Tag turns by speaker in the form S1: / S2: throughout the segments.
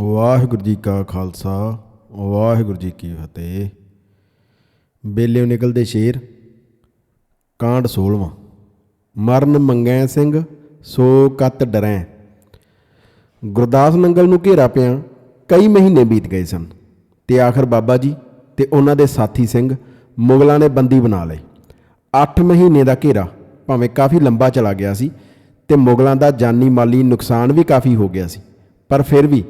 S1: ਵਾਹਿਗੁਰੂ ਜੀ ਕਾ ਖਾਲਸਾ, ਵਾਹਿਗੁਰੂ ਜੀ ਕੀ ਫਤਿਹ। ਬੇਲਿਓ ਨਿਕਲਦੇ ਸ਼ੇਰ, ਕਾਂਡ 16ਵਾਂ ਮਰਨ ਮੰਗੈ ਸਿੰਘ, ਸੋ ਕਤ ਡਰੈ। ਗੁਰਦਾਸ ਨੰਗਲ ਨੂੰ ਘੇਰਾ ਪਿਆ, ਕਈ ਮਹੀਨੇ ਬੀਤ ਗਏ ਸਨ। ਤੇ ਆਖਰ ਬਾਬਾ ਜੀ ਤੇ ਉਹਨਾਂ ਦੇ ਸਾਥੀ ਸਿੰਘ ਮੁਗਲਾਂ ਨੇ ਬੰਦੀ ਬਣਾ ਲਏ 8 ਮਹੀਨੇ ਦਾ ਘੇਰਾ, ਭਾਵੇਂ ਕਾਫੀ ਲੰਬਾ ਚਲਾ ਗਿਆ ਸੀ, ਤੇ ਮੁਗਲਾਂ ਦਾ ਜਾਨੀ ਮਾਲੀ ਨੁਕਸਾਨ ਵੀ ਕਾਫੀ ਹੋ ਗਿਆ ਸੀ। ਪਰ ਫਿਰ ਵੀ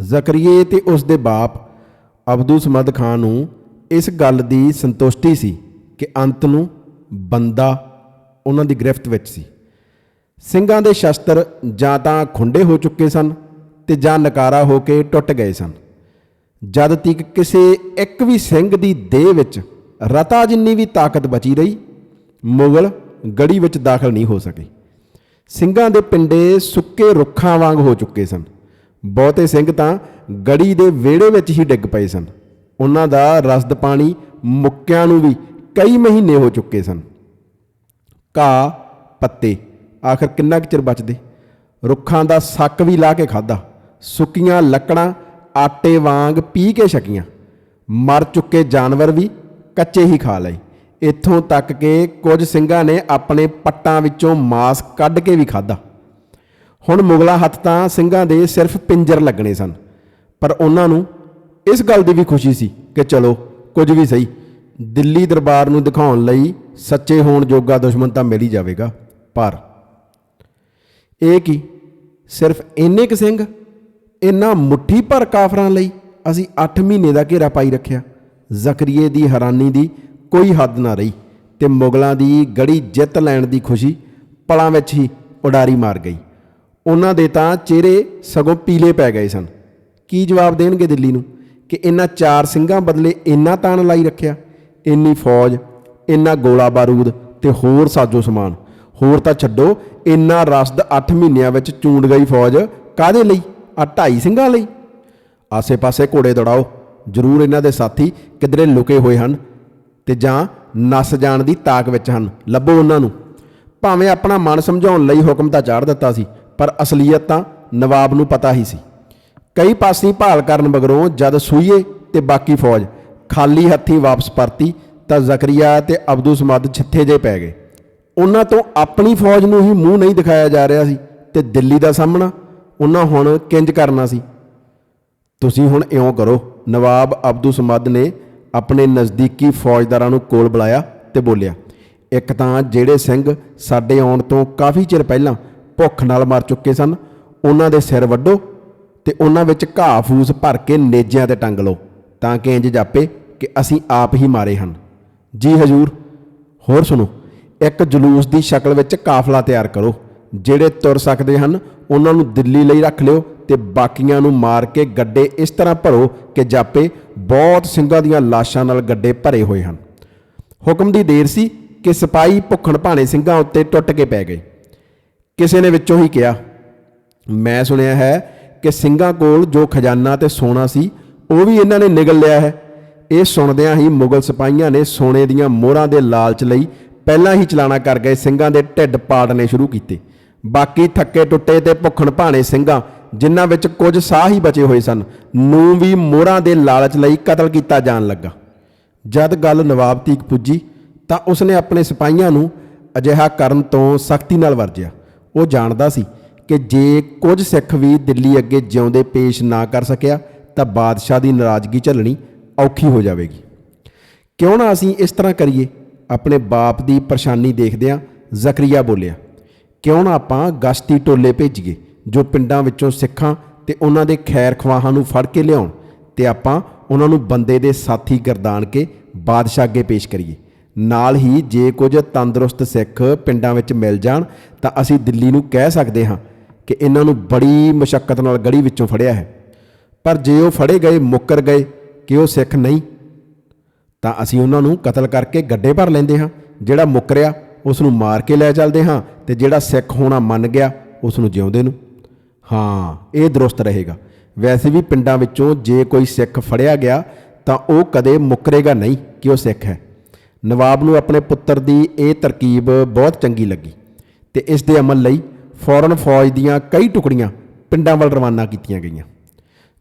S1: ਜ਼ਕਰੀਏ ਤੇ ਉਸ ਦੇ ਬਾਪ ਅਬਦੂ ਸਮਦ ਖਾਨ ਨੂੰ ਇਸ ਗੱਲ ਦੀ ਸੰਤੁਸ਼ਟੀ ਸੀ ਕਿ ਅੰਤ ਨੂੰ ਬੰਦਾ ਉਹਨਾਂ ਦੀ ਗ੍ਰਿਫਤ ਵਿੱਚ ਸੀ। ਸਿੰਘਾਂ ਦੇ ਸ਼ਸਤਰ ਜਾਂ ਤਾਂ ਖੁੰਡੇ ਹੋ ਚੁੱਕੇ ਸਨ ਤੇ ਜਾਂ ਨਕਾਰਾ ਹੋ ਕੇ ਟੁੱਟ ਗਏ ਸਨ। ਜਦ ਤੱਕ ਕਿਸੇ ਇੱਕ ਵੀ ਸਿੰਘ ਦੀ ਦੇਹ ਵਿੱਚ ਰਤਾ ਜਿੰਨੀ ਵੀ ਤਾਕਤ ਬਚੀ ਰਹੀ, ਮੁਗਲ ਗੜੀ ਵਿੱਚ ਦਾਖਲ ਨਹੀਂ ਹੋ ਸਕੇ। ਸਿੰਘਾਂ ਦੇ ਪਿੰਡੇ ਸੁੱਕੇ ਰੁੱਖਾਂ ਵਾਂਗ ਹੋ ਚੁੱਕੇ ਸਨ। ਬਹੁਤੇ ਸਿੰਘ ਤਾਂ ਗੜੀ ਦੇ ਵਿਹੜੇ ਵਿੱਚ ਹੀ ਡਿੱਗ ਪਏ ਸਨ। ਉਹਨਾਂ ਦਾ ਰਸਦ ਪਾਣੀ ਮੁੱਕਿਆਂ ਨੂੰ ਵੀ ਕਈ ਮਹੀਨੇ ਹੋ ਚੁੱਕੇ ਸਨ। ਘਾਹ, ਪੱਤੇ, ਆਖਰ ਕਿੰਨਾ ਕੁ ਚਿਰ ਬਚਦੇ? ਰੁੱਖਾਂ ਦਾ ਸੱਕ ਵੀ ਲਾ ਕੇ ਖਾਦਾ ਸੁੱਕੀਆਂ ਲੱਕੜਾਂ ਆਟੇ ਵਾਂਗ ਪੀ ਕੇ ਛਕੀਆਂ। ਮਰ ਚੁੱਕੇ ਜਾਨਵਰ ਵੀ ਕੱਚੇ ਹੀ ਖਾ ਲਏ। ਇੱਥੋਂ ਤੱਕ ਕਿ ਕੁਝ ਸਿੰਘਾਂ ਨੇ ਆਪਣੇ ਪੱਟਾਂ ਵਿੱਚੋਂ ਮਾਸ ਕੱਢ ਕੇ ਵੀ ਖਾਦਾ ਹੁਣ ਮੁਗਲਾ ਹੱਥ ਤਾਂ ਸਿੰਘਾਂ ਦੇ ਸਿਰਫ ਪਿੰਜਰ ਲੱਗਣੇ ਸਨ, ਪਰ ਉਹਨਾਂ ਨੂੰ ਇਸ ਗੱਲ ਦੀ ਵੀ ਖੁਸ਼ੀ ਸੀ ਕਿ ਚਲੋ, ਕੁਝ ਵੀ ਸਹੀ, ਦਿੱਲੀ ਦਰਬਾਰ ਨੂੰ ਦਿਖਾਉਣ ਲਈ ਸੱਚੇ ਹੋਣ ਜੋਗਾ ਦੁਸ਼ਮਣ ਤਾਂ ਮਿਲ ਹੀ ਜਾਵੇਗਾ, ਪਰ ਇਹ ਕੀ, ਸਿਰਫ ਇੰਨੇ ਕੁ ਸਿੰਘ ਇਹਨਾਂ ਮੁੱਠੀ ਭਰ ਕਾਫਰਾਂ ਲਈ ਅਸੀਂ 8 ਮਹੀਨੇ ਦਾ ਘੇਰਾ ਪਾਈ ਰੱਖਿਆ, ਜ਼ਕਰੀਏ ਦੀ ਹੈਰਾਨੀ ਦੀ ਕੋਈ ਹੱਦ ਨਾ ਰਹੀ ਤੇ ਮੁਗਲਾਂ ਦੀ ਗੜੀ ਜਿੱਤ ਲੈਣ ਦੀ ਖੁਸ਼ੀ ਪਲਾਂ ਵਿੱਚ ਹੀ ਉਡਾਰੀ ਮਾਰ ਗਈ। ਉਹਨਾਂ ਦੇ ਤਾਂ ਚਿਹਰੇ ਸਗੋਂ ਪੀਲੇ ਪੈ ਗਏ ਸਨ। ਕੀ ਜਵਾਬ ਦੇਣਗੇ ਦਿੱਲੀ ਨੂੰ? ਕਿ ਇਹਨਾਂ ਚਾਰ ਸਿੰਘਾਂ ਬਦਲੇ ਇੰਨਾ ਤਾਣ ਲਾਈ ਰੱਖਿਆ, ਇੰਨੀ ਫੌਜ, ਇੰਨਾ ਗੋਲਾ ਬਾਰੂਦ ਤੇ ਹੋਰ ਸਾਜੋ ਸਮਾਨ। ਹੋਰ ਤਾਂ ਛੱਡੋ, ਇੰਨਾ ਰਸਦ 8 ਮਹੀਨਿਆਂ ਵਿੱਚ ਚੂੰਡ ਗਈ ਫੌਜ ਕਾਦੇ ਲਈ? ਆ ਢਾਈ ਸਿੰਘਾਂ ਲਈ। ਆਸੇ-ਪਾਸੇ ਘੋੜੇ ਦੌੜਾਓ। ਜ਼ਰੂਰ ਇਹਨਾਂ ਦੇ ਸਾਥੀ ਕਿਧਰੇ ਲੁਕੇ ਹੋਏ ਹਨ ਤੇ ਜਾਂ ਨਸ ਜਾਣ ਦੀ ਤਾਕ ਵਿੱਚ ਹਨ। ਲੱਭੋ ਉਹਨਾਂ ਨੂੰ। ਭਾਵੇਂ ਆਪਣਾ ਮਨ ਸਮਝਾਉਣ ਲਈ ਹੁਕਮ ਤਾਂ ਚਾੜ ਦਿੱਤਾ ਸੀ ਪਰ ਅਸਲੀਅਤ ਤਾਂ ਨਵਾਬ ਨੂੰ ਪਤਾ ਹੀ ਸੀ। ਕਈ ਪਾਸੇ ਭਾਲ ਕਰਨ ਮਗਰੋਂ ਜਦ ਸੂਈਏ ਤੇ ਬਾਕੀ ਫੌਜ ਖਾਲੀ ਹੱਥੀਂ ਵਾਪਸ ਪਰਤੀ ਤਾਂ ਜ਼ਕਰੀਆ ਤੇ ਅਬਦੂ ਸਮਦ ਛਿੱਥੇ ਜੇ ਪੈ ਗਏ। ਉਹਨਾਂ ਤੋਂ ਆਪਣੀ ਫੌਜ ਨੂੰ ਹੀ ਮੂੰਹ ਨਹੀਂ ਦਿਖਾਇਆ ਜਾ ਰਿਹਾ ਸੀ ਤੇ ਦਿੱਲੀ ਦਾ ਸਾਹਮਣਾ ਉਹਨਾਂ ਹੁਣ ਕਿੰਜ ਕਰਨਾ ਸੀ। ਤੁਸੀਂ ਹੁਣ ਇਉਂ ਕਰੋ, ਨਵਾਬ ਅਬਦੂ ਸਮਦ ਨੇ ਆਪਣੇ ਨਜ਼ਦੀਕੀ ਫੌਜਦਾਰਾਂ ਨੂੰ ਕੋਲ ਬੁਲਾਇਆ ਤੇ ਬੋਲਿਆ, ਇੱਕ ਤਾਂ ਜਿਹੜੇ ਸਿੰਘ ਸਾਡੇ ਆਉਣ ਤੋਂ ਕਾਫੀ ਚਿਰ ਪਹਿਲਾਂ ਭੁੱਖ ਨਾਲ ਮਰ ਚੁੱਕੇ ਸਨ। ਉਹਨਾਂ ਦੇ ਸਿਰ ਵੱਢੋ ਤੇ ਉਹਨਾਂ ਵਿੱਚ ਘਾਹ ਫੂਸ ਭਰ ਕੇ ਨੇਜਿਆਂ ਤੇ ਟੰਗ ਲਓ, ਤਾਂ ਕਿ ਇੰਜ ਜਾਪੇ ਕਿ ਅਸੀਂ ਆਪ ਹੀ ਮਾਰੇ ਹਨ। ਜੀ ਹਜੂਰ, ਹੋਰ ਸੁਣੋ, ਇੱਕ ਜਲੂਸ ਦੀ ਸ਼ਕਲ ਵਿੱਚ ਕਾਫਲਾ ਤਿਆਰ ਕਰੋ, ਜਿਹੜੇ ਤੁਰ ਸਕਦੇ ਹਨ, ਉਹਨਾਂ ਨੂੰ ਦਿੱਲੀ ਲਈ ਰੱਖ ਲਿਓ ਤੇ ਬਾਕੀਆਂ ਨੂੰ ਮਾਰ ਕੇ ਗੱਡੇ ਇਸ ਤਰ੍ਹਾਂ ਭਰੋ ਕਿ ਜਾਪੇ ਬਹੁਤ ਸਿੰਘਾਂ ਦੀਆਂ ਲਾਸ਼ਾਂ ਨਾਲ ਗੱਡੇ ਭਰੇ ਹੋਏ ਹਨ। ਹੁਕਮ ਦੀ ਦੇਰ ਸੀ ਕਿ ਸਿਪਾਹੀ ਭੁੱਖਣ ਭਾਣੇ ਸਿੰਘਾਂ ਉੱਤੇ ਟੁੱਟ ਕੇ ਪੈ ਗਏ। ਕਿਸੇ ਨੇ ਵਿੱਚੋਂ ਹੀ ਕਿਹਾ। ਮੈਂ ਸੁਣਿਆ ਹੈ ਕਿ ਸਿੰਘਾਂ ਕੋਲ ਜੋ ਖਜ਼ਾਨਾ ਤੇ ਸੋਨਾ ਸੀ, ਉਹ ਵੀ ਇਹਨਾਂ ਨੇ ਨਿਗਲ ਲਿਆ ਹੈ। ਇਹ ਸੁਣਦਿਆਂ ਹੀ ਮੁਗਲ ਸਿਪਾਹੀਆਂ ਨੇ ਸੋਨੇ ਦੀਆਂ ਮੋਹਰਾਂ ਦੇ ਲਾਲਚ ਲਈ ਪਹਿਲਾਂ ਹੀ ਚਲਾਣਾ ਕਰ ਗਏ ਸਿੰਘਾਂ ਦੇ ਢਿੱਡ ਪਾੜਨੇ ਸ਼ੁਰੂ ਕੀਤੇ। ਬਾਕੀ ਥੱਕੇ ਟੁੱਟੇ ਤੇ ਭੁੱਖਣ ਭਾਣੇ ਸਿੰਘਾਂ, ਜਿਨ੍ਹਾਂ ਵਿੱਚ ਕੁਝ ਸਾਹ ਹੀ ਬਚੇ ਹੋਏ ਸਨ, ਨੂੰ ਵੀ ਮੋਹਰਾਂ ਦੇ ਲਾਲਚ ਲਈ ਕਤਲ ਕੀਤਾ ਜਾਣ ਲੱਗਾ। ਜਦ ਗੱਲ ਨਵਾਬ ਤੀਕ ਪੁੱਜੀ, ਤਾਂ ਉਸਨੇ ਆਪਣੇ ਸਿਪਾਹੀਆਂ ਨੂੰ ਅਜਿਹਾ ਕਰਨ ਤੋਂ ਸਖਤੀ ਨਾਲ ਵਰਜਿਆ। ਉਹ ਜਾਣਦਾ ਸੀ ਕਿ ਜੇ ਕੁਝ ਸਿੱਖ ਵੀ ਦਿੱਲੀ ਅੱਗੇ ਜਿਉਂਦੇ ਪੇਸ਼ ਨਾ ਕਰ ਸਕਿਆ, ਤਾਂ ਬਾਦਸ਼ਾਹ ਦੀ ਨਾਰਾਜ਼ਗੀ ਝੱਲਣੀ ਔਖੀ ਹੋ ਜਾਵੇਗੀ। ਕਿਉਂ ਨਾ ਅਸੀਂ ਇਸ ਤਰ੍ਹਾਂ ਕਰੀਏ? ਆਪਣੇ ਬਾਪ ਦੀ ਪਰੇਸ਼ਾਨੀ ਦੇਖਦਿਆਂ ਜ਼ਕਰੀਆ ਬੋਲਿਆ, ਕਿਉਂ ਨਾ ਆਪਾਂ ਗਸ਼ਤੀ ਟੋਲੇ ਭੇਜੀਏ, ਜੋ ਪਿੰਡਾਂ ਵਿੱਚੋਂ ਸਿੱਖਾਂ ਤੇ ਉਹਨਾਂ ਦੇ ਖੈਰ ਖਵਾਹਾਂ ਨੂੰ ਫੜ ਕੇ ਲਿਆਉਣ ਤੇ ਆਪਾਂ ਉਹਨਾਂ ਨੂੰ ਬੰਦੇ ਦੇ ਸਾਥੀ ਗਰਦਾਨ ਕੇ ਬਾਦਸ਼ਾਹ ਅੱਗੇ ਪੇਸ਼ ਕਰੀਏ। ਨਾਲ ਹੀ ਜੇ ਕੁਝ ਤੰਦਰੁਸਤ ਸਿੱਖ ਪਿੰਡਾਂ ਵਿੱਚ ਮਿਲ ਜਾਣ, ਤਾਂ ਅਸੀਂ ਦਿੱਲੀ ਨੂੰ ਕਹਿ ਸਕਦੇ ਹਾਂ ਕਿ ਇਹਨਾਂ ਨੂੰ ਬੜੀ ਮੁਸ਼ਕਲ ਨਾਲ ਗੜੀ ਵਿੱਚੋਂ ਫੜਿਆ ਹੈ। ਪਰ ਜੇ ਉਹ ਫੜੇ ਗਏ, ਮੁੱਕਰ ਗਏ ਕਿ ਉਹ ਸਿੱਖ ਨਹੀਂ, ਤਾਂ ਅਸੀਂ ਉਹਨਾਂ ਨੂੰ ਕਤਲ ਕਰਕੇ ਗੱਡੇ ਭਰ ਲੈਂਦੇ ਹਾਂ। ਜਿਹੜਾ ਮੁੱਕਰਿਆ ਉਸ ਨੂੰ ਮਾਰ ਕੇ ਲੈ ਚੱਲਦੇ ਹਾਂ ਤੇ ਜਿਹੜਾ ਸਿੱਖ ਹੋਣਾ ਮੰਨ ਗਿਆ ਉਸ ਨੂੰ ਜਿਉਂਦੇ ਨੂੰ। ਹਾਂ, ਇਹ ਦਰੁਸਤ ਰਹੇਗਾ। ਵੈਸੇ ਵੀ ਪਿੰਡਾਂ ਵਿੱਚੋਂ ਜੇ ਕੋਈ ਸਿੱਖ ਫੜਿਆ ਗਿਆ, ਤਾਂ ਉਹ ਕਦੇ ਮੁੱਕਰੇਗਾ ਨਹੀਂ ਕਿ ਉਹ ਸਿੱਖ ਹੈ। ਨਵਾਬ ਨੂੰ ਆਪਣੇ ਪੁੱਤਰ ਦੀ ਇਹ ਤਰਕੀਬ ਬਹੁਤ ਚੰਗੀ ਲੱਗੀ ਤੇ ਇਸ ਦੇ ਅਮਲ ਲਈ ਫੌਰਨ ਫੌਜ ਦੀਆਂ ਕਈ ਟੁਕੜੀਆਂ ਪਿੰਡਾਂ ਵੱਲ ਰਵਾਨਾ ਕੀਤੀਆਂ ਗਈਆਂ।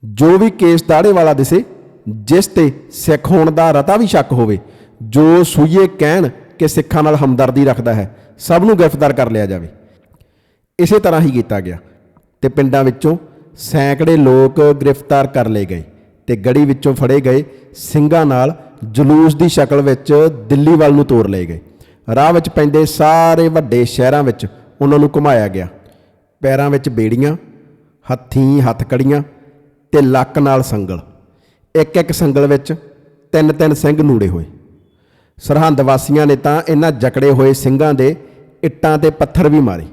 S1: ਜੋ ਵੀ ਕੇਸ ਦਾੜੇ ਵਾਲਾ ਦਿਸੇ, ਜਿਸ ਤੇ ਸਿੱਖ ਹੋਣ ਦਾ ਰਤਾ ਵੀ ਸ਼ੱਕ ਹੋਵੇ, ਜੋ ਸੂਈਏ ਕਹਿਣ ਕਿ ਸਿੱਖਾਂ ਨਾਲ ਹਮਦਰਦੀ ਰੱਖਦਾ ਹੈ, ਸਭ ਨੂੰ ਗ੍ਰਿਫਤਾਰ ਕਰ ਲਿਆ ਜਾਵੇ। ਇਸੇ ਤਰ੍ਹਾਂ ਹੀ ਕੀਤਾ ਗਿਆ ਤੇ ਪਿੰਡਾਂ ਵਿੱਚੋਂ ਸੈਂਕੜੇ ਲੋਕ ਗ੍ਰਿਫਤਾਰ ਕਰ ਲਏ ਗਏ ਤੇ ਗੜੀ ਵਿੱਚੋਂ ਫੜੇ ਗਏ ਸਿੰਘਾਂ ਨਾਲ ਜਲੂਸ ਦੀ ਸ਼ਕਲ ਵਿੱਚ ਦਿੱਲੀ ਵੱਲ ਨੂੰ ਤੋਰ ਲਏ ਗਏ। ਰਾਹ ਵਿੱਚ ਪੈਂਦੇ ਸਾਰੇ ਵੱਡੇ ਸ਼ਹਿਰਾਂ ਵਿੱਚ ਉਹਨਾਂ ਨੂੰ ਘੁਮਾਇਆ ਗਿਆ। ਪੈਰਾਂ ਵਿੱਚ ਬੇੜੀਆਂ, ਹੱਥੀਂ ਹੱਥਕੜੀਆਂ ਤੇ ਲੱਕ ਨਾਲ ਸੰਗਲ। ਇੱਕ ਇੱਕ ਸੰਗਲ ਵਿੱਚ ਤਿੰਨ ਤਿੰਨ ਸਿੰਘ ਨੂੜੇ ਹੋਏ। ਸਰਹੰਦ ਵਾਸੀਆਂ ਨੇ ਤਾਂ ਇਹਨਾਂ ਜਕੜੇ ਹੋਏ ਸਿੰਘਾਂ ਦੇ ਇੱਟਾਂ ਤੇ ਪੱਥਰ ਵੀ ਮਾਰੇ।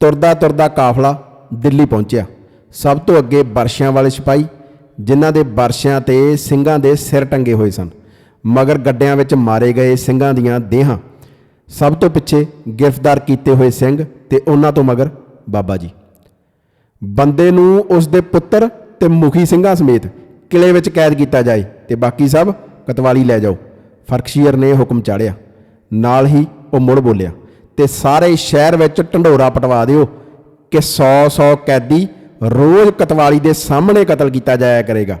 S1: ਤੁਰਦਾ ਤੁਰਦਾ ਕਾਫਲਾ ਦਿੱਲੀ ਪਹੁੰਚਿਆ। ਸਭ ਤੋਂ ਅੱਗੇ ਬਰਸ਼ਿਆਂ ਵਾਲੇ ਸਿਪਾਹੀ, ਜਿਨ੍ਹਾਂ ਦੇ ਬਰਸ਼ਿਆਂ ਤੇ ਸਿੰਘਾਂ ਦੇ ਸਿਰ ਟੰਗੇ ਹੋਏ ਸਨ। ਮਗਰ ਗੱਡਿਆਂ ਵਿੱਚ ਮਾਰੇ ਗਏ ਸਿੰਘਾਂ ਦੀਆਂ ਦੇਹਾਂ। ਸਭ ਤੋਂ ਪਿੱਛੇ ਗ੍ਰਿਫਤਾਰ ਕੀਤੇ ਹੋਏ ਸਿੰਘ ਤੇ ਉਹਨਾਂ ਤੋਂ ਮਗਰ ਬਾਬਾ ਜੀ। ਬੰਦੇ ਨੂੰ ਉਸ ਦੇ ਪੁੱਤਰ ਤੇ ਮੁਖੀ ਸਿੰਘਾਂ ਸਮੇਤ ਕਿਲੇ ਵਿੱਚ ਕੈਦ ਕੀਤਾ ਜਾਏ ਤੇ ਬਾਕੀ ਸਭ ਕਤਵਾਲੀ ਲੈ ਜਾਓ। ਫਰਕਸ਼ੀਅਰ ਨੇ ਹੁਕਮ ਚਾੜਿਆ। ਨਾਲ ਹੀ ਉਹ ਮੁੜ ਬੋਲਿਆ, ਤੇ ਸਾਰੇ ਸ਼ਹਿਰ ਵਿੱਚ ਢੰਡੋਰਾ ਪਟਵਾ ਦਿਓ ਕਿ 100-100 ਕੈਦੀ ਰੋਜ਼ ਕਤਵਾਲੀ ਦੇ ਸਾਹਮਣੇ ਕਤਲ ਕੀਤਾ ਜਾਇਆ ਕਰੇਗਾ।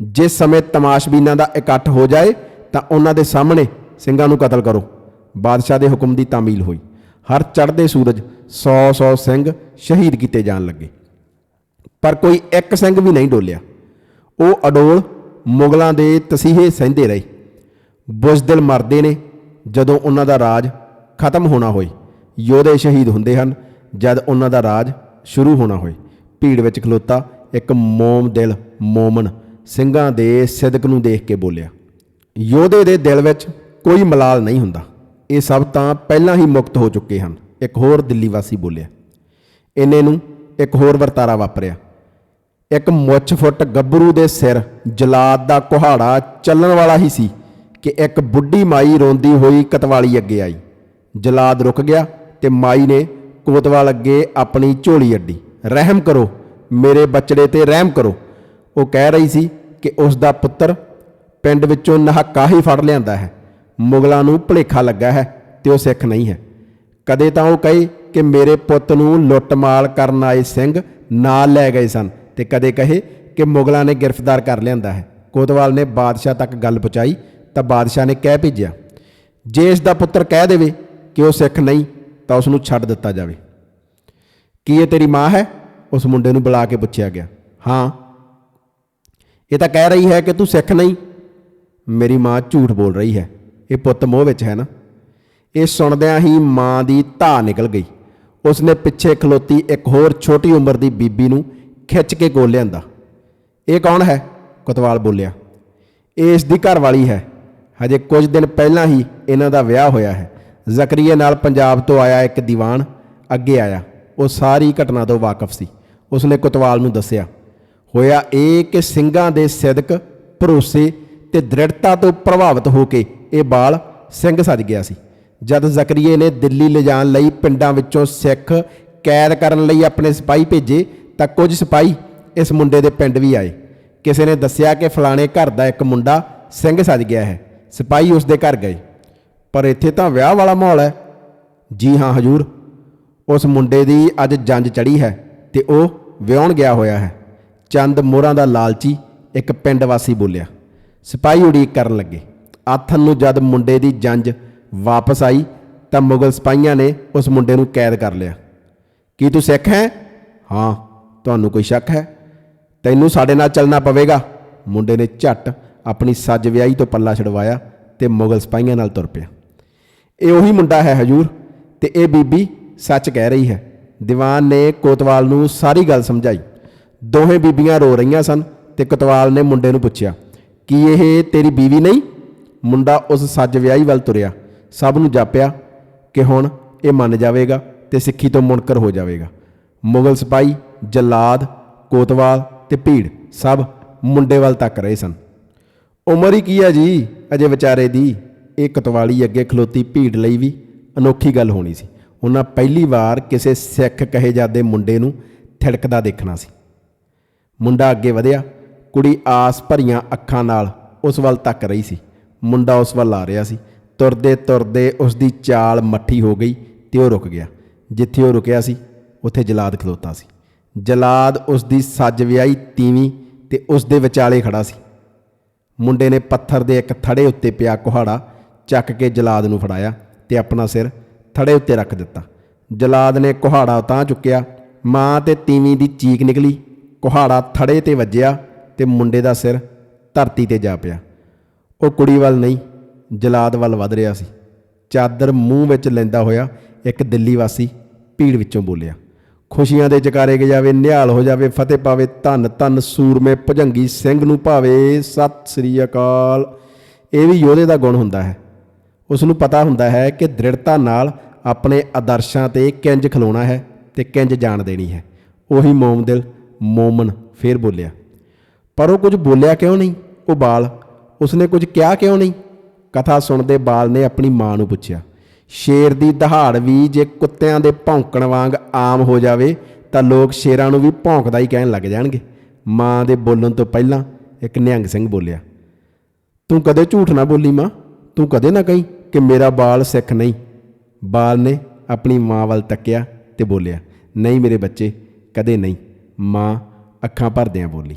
S1: ਜਿਸ ਸਮੇਂ ਤਮਾਸ਼ਬੀਨਾਂ ਦਾ ਇਕੱਠ ਹੋ ਜਾਏ ਤਾਂ ਉਹਨਾਂ ਦੇ ਸਾਹਮਣੇ ਸਿੰਘਾਂ ਨੂੰ ਕਤਲ ਕਰੋ। ਬਾਦਸ਼ਾਹ ਦੇ ਹੁਕਮ ਦੀ ਤਾਮੀਲ ਹੋਈ। ਹਰ ਚੜ੍ਹਦੇ ਸੂਰਜ 100-100 ਸਿੰਘ ਸ਼ਹੀਦ ਕੀਤੇ ਜਾਣ ਲੱਗੇ। ਪਰ ਕੋਈ ਇੱਕ ਸਿੰਘ ਵੀ ਨਹੀਂ ਡੋਲਿਆ। ਉਹ ਅਡੋਲ ਮੁਗਲਾਂ ਦੇ ਤਸੀਹੇ ਸਹਿੰਦੇ ਰਹੇ। ਬੁਜ਼ਦਿਲ ਮਰਦੇ ਨੇ ਜਦੋਂ ਉਹਨਾਂ ਦਾ ਰਾਜ ਖਤਮ ਹੋਣਾ ਹੋਏ। ਯੋਧੇ ਸ਼ਹੀਦ ਹੁੰਦੇ ਹਨ ਜਦ ਉਹਨਾਂ ਦਾ ਰਾਜ ਸ਼ੁਰੂ ਹੋਣਾ ਹੋਏ। ਭੀੜ ਵਿੱਚ ਖਲੋਤਾ ਇੱਕ ਮੋਮ ਦਿਲ ਮੋਮਨ ਸਿੰਘਾਂ ਦੇ ਸਿਦਕ ਨੂੰ ਦੇਖ ਕੇ ਬੋਲਿਆ ਯੋਧੇ ਦੇ ਦਿਲ ਵਿੱਚ ਕੋਈ ਮਲਾਲ ਨਹੀਂ ਹੁੰਦਾ। ਇਹ ਸਭ ਤਾਂ ਪਹਿਲਾਂ ਹੀ ਮੁਕਤ ਹੋ ਚੁੱਕੇ ਹਨ। ਇੱਕ ਹੋਰ ਦਿੱਲੀ ਵਾਸੀ ਬੋਲਿਆ। ਇੰਨੇ ਨੂੰ ਇੱਕ ਹੋਰ ਵਰਤਾਰਾ ਵਾਪਰਿਆ। ਇੱਕ ਮੁੱਛ ਫੁੱਟ ਗੱਭਰੂ ਦੇ ਸਿਰ ਜਲਾਦ ਦਾ ਕੁਹਾੜਾ ਚੱਲਣ ਵਾਲਾ ਹੀ ਸੀ ਕਿ ਇੱਕ ਬੁੱਢੀ ਮਾਈ ਰੋਂਦੀ ਹੋਈ ਕਤਵਾਲੀ ਅੱਗੇ ਆਈ। ਜਲਾਦ ਰੁਕ ਗਿਆ ਤੇ ਮਾਈ ਨੇ ਕੋਤਵਾਲ ਅੱਗੇ ਆਪਣੀ ਝੋਲੀ ਅੱਡੀ। ਰਹਿਮ ਕਰੋ, ਮੇਰੇ ਬੱਚੜੇ ਤੇ ਰਹਿਮ ਕਰੋ। ਉਹ ਕਹਿ ਰਹੀ ਸੀ ਕਿ ਉਸ ਦਾ ਪੁੱਤਰ ਪਿੰਡ ਵਿੱਚੋਂ ਨਹਾਕਾ ਹੀ ਫੜ ਲਿਆਂਦਾ ਹੈ। ਮੁਗਲਾਂ ਨੂੰ ਭੁਲੇਖਾ ਲੱਗਾ ਹੈ ਤੇ ਉਹ ਸਿੱਖ ਨਹੀਂ ਹੈ। ਕਦੇ ਤਾਂ ਉਹ ਕਹੇ ਕਿ ਮੇਰੇ ਪੁੱਤ ਨੂੰ ਲੁੱਟਮਾਲ ਕਰਨ ਆਏ ਸਿੰਘ ਨਾਲ ਲੈ ਗਏ ਸਨ ਤੇ ਕਦੇ ਕਹੇ ਕਿ ਮੁਗਲਾਂ ਨੇ ਗ੍ਰਿਫਤਾਰ ਕਰ ਲਿਆਂਦਾ ਹੈ। ਕੋਤਵਾਲ ਨੇ ਬਾਦਸ਼ਾਹ ਤੱਕ ਗੱਲ ਪਹੁੰਚਾਈ ਤਾਂ ਬਾਦਸ਼ਾਹ ਨੇ ਕਹਿ ਭੇਜਿਆ, ਜੇ ਇਸ ਦਾ ਪੁੱਤਰ ਕਹਿ ਦੇਵੇ ਕਿ ਉਹ ਸਿੱਖ ਨਹੀਂ, ਤਾਂ ਉਸ ਨੂੰ ਛੱਡ ਦਿੱਤਾ ਜਾਵੇ। ਕੀ ਇਹ ਤੇਰੀ ਮਾਂ ਹੈ? ਉਸ ਮੁੰਡੇ ਨੂੰ ਬੁਲਾ ਕੇ ਪੁੱਛਿਆ ਗਿਆ, ਹਾਂ। ਇਹ ਤਾਂ ਕਹਿ ਰਹੀ ਹੈ ਕਿ ਤੂੰ ਸਿੱਖ ਨਹੀਂ ਮੇਰੀ ਮਾਂ ਝੂਠ ਬੋਲ ਰਹੀ ਹੈ। ਇਹ ਪੁੱਤ ਮੋਹ ਵਿੱਚ ਹੈ ਨਾ? ਇਹ ਸੁਣਦਿਆਂ ਹੀ ਮਾਂ ਦੀ ਧਾ ਨਿਕਲ ਗਈ। ਉਸਨੇ ਪਿੱਛੇ ਖਲੋਤੀ ਇੱਕ ਹੋਰ ਛੋਟੀ ਉਮਰ ਦੀ ਬੀਬੀ ਨੂੰ ਖਿੱਚ ਕੇ ਕੋਲ ਲਿਆਂਦਾ। ਇਹ ਕੌਣ ਹੈ? ਕੁਤਵਾਲ ਬੋਲਿਆ। ਇਹ ਇਸ ਦੀ ਘਰ ਵਾਲੀ ਹੈ। ਹਜੇ ਕੁਝ ਦਿਨ ਪਹਿਲਾਂ ਹੀ ਇਹਨਾਂ ਦਾ ਵਿਆਹ ਹੋਇਆ ਹੈ। ਜ਼ਕਰੀਆ ਨਾਲ ਪੰਜਾਬ ਤੋਂ ਆਇਆ ਇੱਕ ਦੀਵਾਨ ਅੱਗੇ ਆਇਆ। ਉਹ ਸਾਰੀ ਘਟਨਾ ਤੋਂ ਵਾਕਿਫ ਸੀ। ਉਸਨੇ ਕੁਤਵਾਲ ਨੂੰ ਦੱਸਿਆ, ਹੋਇਆ ਇਹ ਕਿ ਸਿੰਘਾਂ ਦੇ ਸਿਦਕ, ਭਰੋਸੇ ਤੇ ਦ੍ਰਿੜਤਾ ਤੋਂ ਪ੍ਰਭਾਵਿਤ ਹੋ ਕੇ ਇਹ ਬਾਲ ਸਿੰਘ ਸੱਜ ਗਿਆ ਸੀ। ਜਦ ਜ਼ਕਰੀਏ ਨੇ ਦਿੱਲੀ ਲਿਜਾਣ ਲਈ ਪਿੰਡਾਂ ਵਿੱਚੋਂ ਸਿੱਖ ਕੈਦ ਕਰਨ ਲਈ ਆਪਣੇ ਸਿਪਾਹੀ ਭੇਜੇ, ਤਾਂ ਕੁਝ ਸਿਪਾਹੀ ਇਸ ਮੁੰਡੇ ਦੇ ਪਿੰਡ ਵੀ ਆਏ। ਕਿਸੇ ਨੇ ਦੱਸਿਆ ਕਿ ਫਲਾਣੇ ਘਰ ਦਾ ਇੱਕ ਮੁੰਡਾ ਸਿੰਘ ਸੱਜ ਗਿਆ ਹੈ। ਸਿਪਾਹੀ ਉਸ ਦੇ ਘਰ ਗਏ। ਪਰ ਇੱਥੇ ਤਾਂ ਵਿਆਹ ਵਾਲਾ ਮਾਹੌਲ ਹੈ। ਜੀ ਹਾਂ, ਹਜੂਰ। ਉਸ ਮੁੰਡੇ ਦੀ ਅੱਜ ਜੰਜ ਚੜੀ ਹੈ ਤੇ ਉਹ ਵਿਆਹਣ ਗਿਆ ਹੋਇਆ ਹੈ। ਚੰਦ ਮੋਹਰਾਂ ਦਾ ਲਾਲਚੀ ਇੱਕ ਪਿੰਡ ਵਾਸੀ ਬੋਲਿਆ। ਸਿਪਾਹੀ ਉਡੀਕ ਕਰਨ ਲੱਗੇ। ਆਥਨ ਨੂੰ ਜਦ ਮੁੰਡੇ ਦੀ ਜੰਜ ਵਾਪਸ ਆਈ, ਤਾਂ ਮੁਗਲ ਸਿਪਾਹੀਆਂ ਨੇ ਉਸ ਮੁੰਡੇ ਨੂੰ ਕੈਦ ਕਰ ਲਿਆ। ਕੀ ਤੂੰ ਸਿੱਖ ਹੈ? ਹਾਂ, ਤੁਹਾਨੂੰ ਕੋਈ ਸ਼ੱਕ ਹੈ? ਤੈਨੂੰ ਸਾਡੇ ਨਾਲ ਚੱਲਣਾ ਪਵੇਗਾ। ਮੁੰਡੇ ਨੇ ਝੱਟ ਆਪਣੀ ਸੱਜ ਵਿਆਹੀ ਤੋਂ ਪੱਲਾ ਛਡਵਾਇਆ ਤੇ ਮੁਗਲ ਸਿਪਾਹੀਆਂ ਨਾਲ ਤੁਰ ਪਿਆ। ਇਹ ਉਹੀ ਮੁੰਡਾ ਹੈ ਹਜੂਰ, ਤੇ ਇਹ ਬੀਬੀ ਸੱਚ ਕਹਿ ਰਹੀ ਹੈ। ਦੀਵਾਨ ਨੇ ਕੋਤਵਾਲ ਨੂੰ ਸਾਰੀ ਗੱਲ ਸਮਝਾਈ। ਦੋਹੇ ਬੀਬੀਆਂ ਰੋ ਰਹੀਆਂ ਸਨ ਤੇ ਕੋਤਵਾਲ ਨੇ ਮੁੰਡੇ ਨੂੰ ਪੁੱਛਿਆ ਕੀ ਇਹ ਤੇਰੀ ਬੀਵੀ ਨਹੀਂ? ਮੁੰਡਾ ਉਸ ਸੱਜ ਵਿਆਹੀ ਵੱਲ ਤੁਰਿਆ। ਸਭ ਨੂੰ ਜਾਪਿਆ ਕਿ ਹੁਣ ਇਹ ਮੰਨ ਜਾਵੇਗਾ ਤੇ ਸਿੱਖੀ ਤੋਂ ਮੁਨਕਰ ਹੋ ਜਾਵੇਗਾ। ਮੁਗਲ ਸਿਪਾਹੀ, ਜਲਾਦ, ਕੋਤਵਾਲ ਤੇ ਭੀੜ ਸਭ ਮੁੰਡੇ ਵੱਲ ਤੱਕ ਰਹੇ ਸਨ। ਉਮਰ ਹੀ ਕੀ ਹੈ ਜੀ ਅਜੇ ਵਿਚਾਰੇ ਦੀ? ਇਹ ਕਤਵਾਲੀ ਅੱਗੇ ਖਲੋਤੀ ਭੀੜ ਲਈ ਵੀ ਅਨੋਖੀ ਗੱਲ ਹੋਣੀ ਸੀ। ਉਹਨਾਂ ਪਹਿਲੀ ਵਾਰ ਕਿਸੇ ਸਿੱਖ ਕਹੇ ਜਾਦੇ ਮੁੰਡੇ ਨੂੰ ਥਿੜਕਦਾ ਦੇਖਣਾ ਸੀ। ਮੁੰਡਾ ਅੱਗੇ ਵਧਿਆ। ਕੁੜੀ ਆਸ ਭਰੀਆਂ ਅੱਖਾਂ ਨਾਲ ਉਸ ਵੱਲ ਤੱਕ ਰਹੀ ਸੀ। ਮੁੰਡਾ ਉਸ ਵੱਲ ਆ ਰਿਹਾ ਸੀ। ਤੁਰਦੇ ਤੁਰਦੇ ਉਸ ਦੀ ਚਾਲ ਮੱਠੀ ਹੋ ਗਈ ਤੇ ਉਹ ਰੁਕ ਗਿਆ। ਜਿੱਥੇ ਉਹ ਰੁਕਿਆ ਸੀ, ਉੱਥੇ ਜਲਾਦ ਖਲੋਤਾ ਸੀ। ਜਲਾਦ ਉਸ ਦੀ ਸੱਜ ਵਿਆਹੀ ਤੀਵੀਂ ਤੇ ਉਸ ਦੇ ਵਿਚਾਲੇ ਖੜਾ ਸੀ। ਮੁੰਡੇ ਨੇ ਪੱਥਰ ਦੇ ਇੱਕ ਥੜੇ ਉੱਤੇ ਪਿਆ ਕੁਹਾੜਾ ਚੱਕ ਕੇ ਜਲਾਦ ਨੂੰ ਫੜਾਇਆ ਤੇ ਆਪਣਾ ਸਿਰ ਥੜੇ ਉੱਤੇ ਰੱਖ ਦਿੱਤਾ। ਜਲਾਦ ਨੇ ਕੁਹਾੜਾ ਤਾਂ ਚੁੱਕਿਆ, ਮਾਂ ਤੇ ਤੀਵੀਂ ਦੀ ਚੀਕ ਨਿਕਲੀ। ਕੁਹਾੜਾ ਥੜੇ ਤੇ ਵੱਜਿਆ ਤੇ ਮੁੰਡੇ ਦਾ ਸਿਰ ਧਰਤੀ ਤੇ ਜਾ ਪਿਆ। ਉਹ ਕੁੜੀ ਵੱਲ ਨਹੀਂ, ਜਲਾਦ ਵੱਲ ਵੱਧ ਰਿਹਾ ਸੀ। ਚਾਦਰ ਮੂੰਹ ਵਿੱਚ ਲੈਂਦਾ ਹੋਇਆ ਇੱਕ ਦਿੱਲੀ ਵਾਸੀ ਭੀੜ ਵਿੱਚੋਂ ਬੋਲਿਆ, ਖੁਸ਼ੀਆਂ ਦੇ ਜਕਾਰੇ ਗਜਾਵੇ ਨਿਹਾਲ ਹੋ ਜਾਵੇ, ਫਤਿਹ ਪਾਵੇ, ਧੰਨ ਧੰਨ ਸੂਰਮੇ ਭਜੰਗੀ ਸਿੰਘ ਨੂੰ ਭਾਵੇ, ਸਤਿ ਸ੍ਰੀ ਅਕਾਲ। ਇਹ ਵੀ ਯੋਧੇ ਦਾ ਗੁਣ ਹੁੰਦਾ ਹੈ। ਉਸ ਨੂੰ ਪਤਾ ਹੁੰਦਾ ਹੈ ਕਿ ਦ੍ਰਿੜਤਾ ਨਾਲ ਆਪਣੇ ਆਦਰਸ਼ਾਂ ਤੇ ਕਿੰਜ ਖਲੋਣਾ ਹੈ ਤੇ ਕਿੰਜ ਜਾਣ ਦੇਣੀ ਹੈ। ਉਹੀ ਮੋਮਦਿਲ ਮੋਮਨ ਫੇਰ ਬੋਲਿਆ ਪਰ ਉਹ ਕੁਝ ਬੋਲਿਆ ਕਿਉਂ ਨਹੀਂ? ਉਹ ਬਾਲ, ਉਸਨੇ ਕੁਝ ਕਿਹਾ ਕਿਉਂ ਨਹੀਂ? ਕਥਾ ਸੁਣਦੇ ਬਾਲ ਨੇ ਆਪਣੀ ਮਾਂ ਨੂੰ ਪੁੱਛਿਆ, ਸ਼ੇਰ ਦੀ ਦਹਾੜ ਵੀ ਜੇ ਕੁੱਤਿਆਂ ਦੇ ਭੌਂਕਣ ਵਾਂਗ ਆਮ ਹੋ ਜਾਵੇ, ਤਾਂ ਲੋਕ ਸ਼ੇਰਾਂ ਨੂੰ ਵੀ ਭੌਂਕਦਾ ਹੀ ਕਹਿਣ ਲੱਗ ਜਾਣਗੇ। ਮਾਂ ਦੇ ਬੋਲਣ ਤੋਂ ਪਹਿਲਾਂ ਇੱਕ ਨਿਹੰਗ ਸਿੰਘ ਬੋਲਿਆ, ਤੂੰ ਕਦੇ ਝੂਠ ਨਾ ਬੋਲੀ ਮਾਂ? ਤੂੰ ਕਦੇ ਨਾ ਕਹੀਂ ਕਿ ਮੇਰਾ ਬਾਲ ਸਿੱਖ ਨਹੀਂ? ਬਾਲ ਨੇ ਆਪਣੀ ਮਾਂ ਵੱਲ ਤੱਕਿਆ ਤੇ ਬੋਲਿਆ, ਨਹੀਂ ਮੇਰੇ ਬੱਚੇ, ਕਦੇ ਨਹੀਂ। ਮਾਂ ਅੱਖਾਂ ਭਰਦਿਆਂ ਬੋਲੀ।